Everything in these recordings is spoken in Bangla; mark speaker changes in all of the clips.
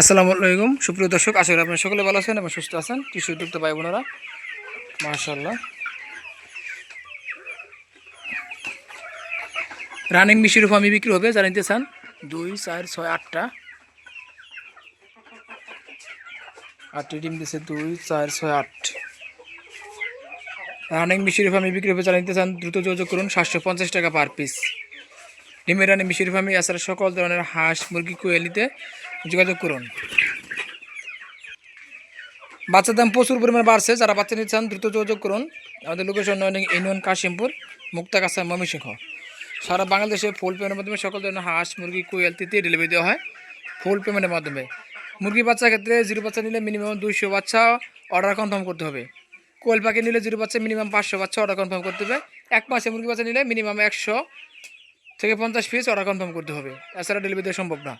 Speaker 1: আসসালামু আলাইকুম। সুপ্রিয় দর্শক, আশা করি আপনারা সকলে ভালো আছেন এবং সুস্থ আছেন। কৃষি উদ্যোক্তা ভাই বোনেরা মার্শাল্লাহ রানিং মিশির ফার্মি বিক্রি হবে যারা নিতে চান, দুই, চার, ছয়, আটটা। আটটি ডিম দিচ্ছে দুই, চার, ছয়, আট। রানিং মিশির ফার্মি বিক্রি হবে যারা নিতে চান, দ্রুত যোগাযোগ করুন, সাতশো পঞ্চাশ টাকা পার পিস ডিমের মিশির ফার্মি এছাড়া সকল ধরনের হাঁস, মুরগি কোয়েল নিতে যোগাযোগ করুন। বাচ্চার দাম প্রচুর পরিমাণে বাড়ছে। যারা বাচ্চা নিতে চান, দ্রুত যোগাযোগ করুন। আমাদের লোকেশন নয় ইউনিয়ন কাশিমপুর মুক্তাগাছা ময়মনসিংহ। সারা বাংলাদেশে ফুল পেমেন্টের মাধ্যমে সকল ধরনের হাঁস, মুরগি কোয়েল তিতে ডেলিভারি দেওয়া হয় ফুল পেমেন্টের মাধ্যমে। মুরগি বাচ্চার ক্ষেত্রে জিরো বাচ্চা নিলে মিনিমাম দুইশো বাচ্চা অর্ডার কনফার্ম করতে হবে। কোয়েল পাখি নিলে জিরো বাচ্চা মিনিমাম পাঁচশো বাচ্চা অর্ডার কনফার্ম করতে হবে। এক মাসে মুরগি বাচ্চা নিলে মিনিমাম একশো থেকে পঞ্চাশ পিস অর্ডার কনফার্ম করতে হবে। এছাড়া ডেলিভারি দেওয়া সম্ভব না।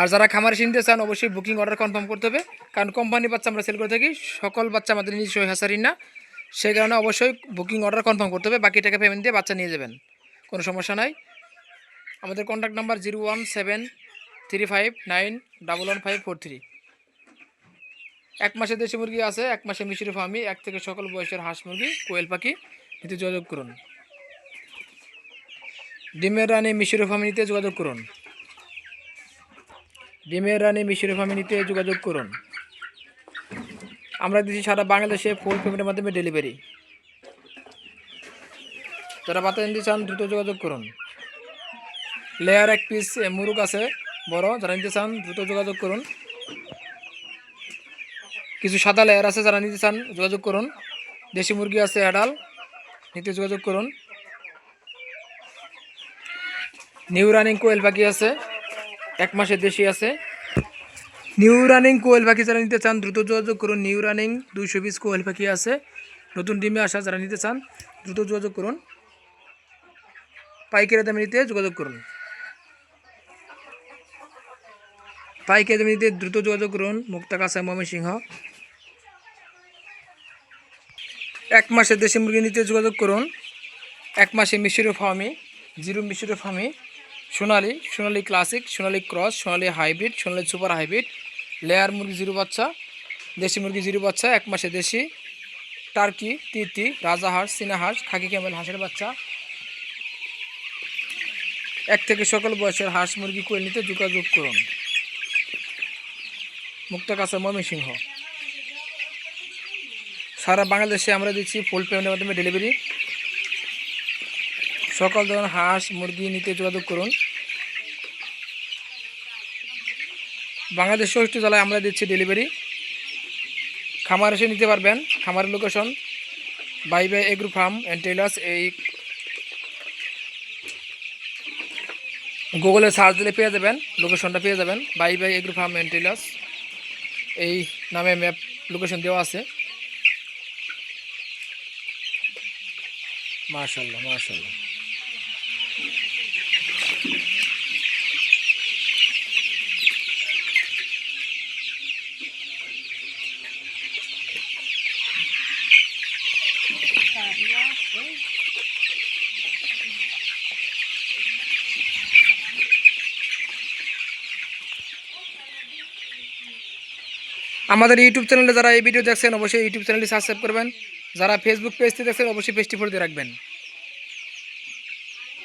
Speaker 1: আর যারা খামারে কিনতে চান, অবশ্যই বুকিং অর্ডার কনফার্ম করতে হবে। কারণ কোম্পানি বাচ্চা আমরা সেল করে থাকি, সকল বাচ্চা আমাদের নিজস্ব হ্যাসারিন না। সেই কারণে অবশ্যই বুকিং অর্ডার কনফার্ম করতে হবে, বাকি টাকা পেমেন্ট দিয়ে বাচ্চা নিয়ে যাবেন। কোনো সমস্যা নাই। আমাদের contact number zero one seven three five nine double one five four three এক মাসে দেশি মুরগি আছে, এক মাসে মিশরি ফার্মি এক থেকে সকল বয়সের হাঁস মুরগি, কোয়েল পাখি, নিতে যোগাযোগ করুন। ডিমের রানী মিশরি ফার্মি নিতে যোগাযোগ করুন। ডিমের রানী মিশরি ফার্মি নিতে যোগাযোগ করুন। আমরা দিচ্ছি সারা বাংলাদেশে ফুল পেমেন্টের মাধ্যমে ডেলিভারি যারা বাতা নিতে চান, দ্রুত যোগাযোগ করুন। লেয়ার এক পিস মুরগ আছে, বড়, যারা নিতে চান, দ্রুত যোগাযোগ করুন। কিছু সাদা লেয়ার আছে, যারা নিতে চান, যোগাযোগ করুন। দেশি মুরগি আছে অ্যাডাল নিতে যোগাযোগ করুন। নিউ রানিং কোয়েল পাখি আছে। এক মাসের দেশি আছে। নিউ রানিং কোয়েল পাখি যারা নিতে চান, দ্রুত যোগাযোগ করুন। নিউ রানিং দুইশো পিস কোয়েল পাখি আছে। নতুন ডিমে আসা যারা নিতে চান, দ্রুত যোগাযোগ করুন। পাইকারি দামে নিতে যোগাযোগ করুন। পাইকারি দামে নিতে দ্রুত যোগাযোগ করুন। মুক্তাকাছা ময়মনসিংহ। এক মাসের দেশি মুরগি নিতে যোগাযোগ করুন। এক মাসে মিশরীয় ফার্মি জিরো মিশরীয় ফার্মি সোনালি সোনালি ক্লাসিক সোনালি ক্রস সোনালি হাইব্রিড সোনালি সুপার হাইব্রিড লেয়ার মুরগি জিরো বাচ্চা, দেশি মুরগি জিরো বাচ্চা, এক মাসে দেশি টার্কি তিতি, রাজা হাঁস খাকি ক্যামেল হাঁসের বাচ্চা। এক থেকে সকল বয়সের হাঁস মুরগি কোয়েল নিতে যোগাযোগ করুন। মুক্তা মুক্তাকাছা ময়মনসিংহ। সারা বাংলাদেশে আমরা দিচ্ছি ফুল পেমেন্টের মাধ্যমে ডেলিভারি সকল ধরনের হাঁস, মুরগি নিতে যোগাযোগ করুন। বাংলাদেশ ষষ্ঠ জেলায় আমরা দিচ্ছি ডেলিভারি খামার এসে নিতে পারবেন। খামারের location bye bye agro farm and tailors এই গুগলে সার্চ দিলে পেয়ে যাবেন। লোকেশনটা পেয়ে যাবেন। Bye bye agro farm and tailors এই নামে ম্যাপ লোকেশন দেওয়া আছে। মার্শাল্লাহ মার্শাল্লাহ আমাদের ইউটিউব চ্যানেলে যারা এই ভিডিও দেখছেন, অবশ্যই ইউটিউব চ্যানেলটি সাবস্ক্রাইব করবেন। যারা ফেসবুক পেজটি দেখছেন, অবশ্যই পেজটি ফলো রাখবেন।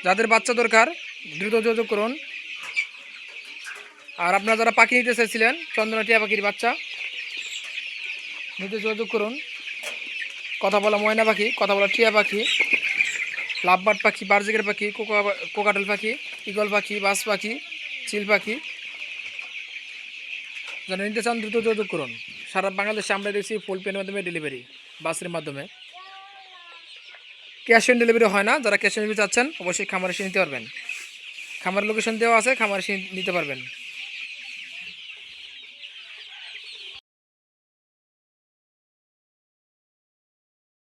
Speaker 1: যাদের বাচ্চা দরকার, দ্রুত যোগাযোগ করুন। আর আপনারা যারা পাখি নিতে চাইছিলেন, চন্দনা টিয়া পাখির বাচ্চা, নিতে যোগাযোগ করুন। কথা বলা ময়না পাখি, কথা বলা টিয়া পাখি, লাভবার্ড পাখি বার্জিকের পাখি, কোকা কোকাটেল পাখি, ইগল পাখি, বাস পাখি, চিল পাখি যারা নিতে চান দ্রুত যোগাযোগ করুন। সারা বাংলাদেশে আমরা দিচ্ছি ফুল মাধ্যমে ডেলিভারি বাসের মাধ্যমে। ক্যাশ অন ডেলিভারি হয় না, যারা ক্যাশ অন ডেলিভারি চাচ্ছেন, অবশ্যই খামার এসে নিতে পারবেন। খামার লোকেশন দেওয়া আছে, খামার এসে নিতে পারবেন।